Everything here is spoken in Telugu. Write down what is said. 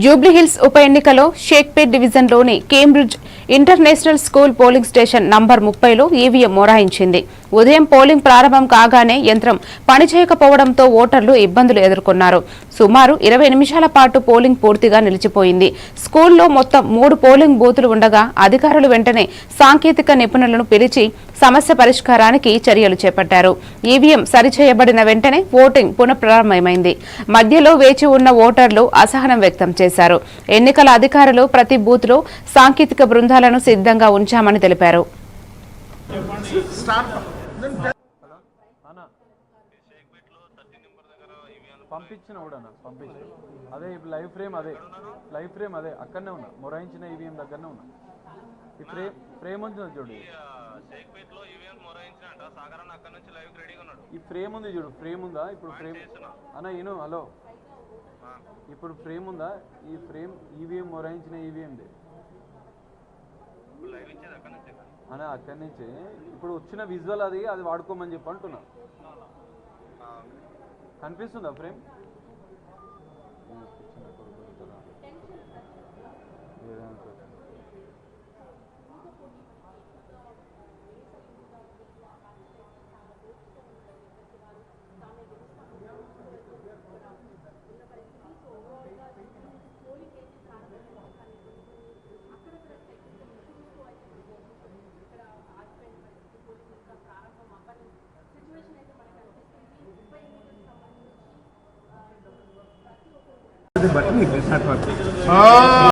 జూబ్లీహిల్స్ ఉప ఎన్నికలో షేక్పేట్ డివిజన్లోని Cambridge international school polling station number ముప్పైలో ఈవీఎం మొరాయించింది. ఉదయం పోలింగ్ ప్రారంభం కాగానే యంత్రం పనిచేయకపోవడంతో ఓటర్లు ఇబ్బందులు ఎదుర్కొన్నారు. సుమారు ఇరవై నిమిషాల పాటు పోలింగ్ పూర్తిగా నిలిచిపోయింది. స్కూల్లో మొత్తం మూడు పోలింగ్ బూతులు ఉండగా అధికారులు వెంటనే సాంకేతిక నిపుణులను పిలిచి సమస్య పరిష్కారానికి చర్యలు చేపట్టారు. ఈవీఎం సరిచేయబడిన వెంటనే ఓటింగ్ పునఃప్రారంభమైంది. మధ్యలో వేచి ఉన్న ఓటర్లు అసహనం వ్యక్తం చేశారు. ఎన్నికల అధికారులు ప్రతి బూత్లో సాంకేతిక బృందాలను సిద్ధంగా ఉంచామని తెలిపారు. పంపించిన కూడా పంపించిన. అదే ఇప్పుడు లైవ్ ఫ్రేమ్ అదే. లైవ్ ఫ్రేమ్ అదే. అక్కడనే ఉన్నా. మొరాయించిన ఈవీఎం దగ్గరనే ఉన్నా. ఈ ఫ్రేమ్ ఫ్రేమ్ ఉంది చూడు. ఈ ఫ్రేమ్ ఉంది చూడు. ఫ్రేమ్ ఉందా? ఇప్పుడు ఫ్రేమ్ అన్న ఈను హలో. ఇప్పుడు ఫ్రేమ్ ఉందా? ఈ ఫ్రేమ్ ఈవీఎం మొరాయించిన ఈవీఎంది లైవ్ ఇచ్చేది అక్కడ నుంచి అన్న అక్కడి నుంచి ఇప్పుడు వచ్చిన విజువల్ అది అది వాడుకోమని చెప్పి అంటున్నా కనిపిస్తుందా ఫ్రేమ్? అది బట్టన్ ఇట్లా సార్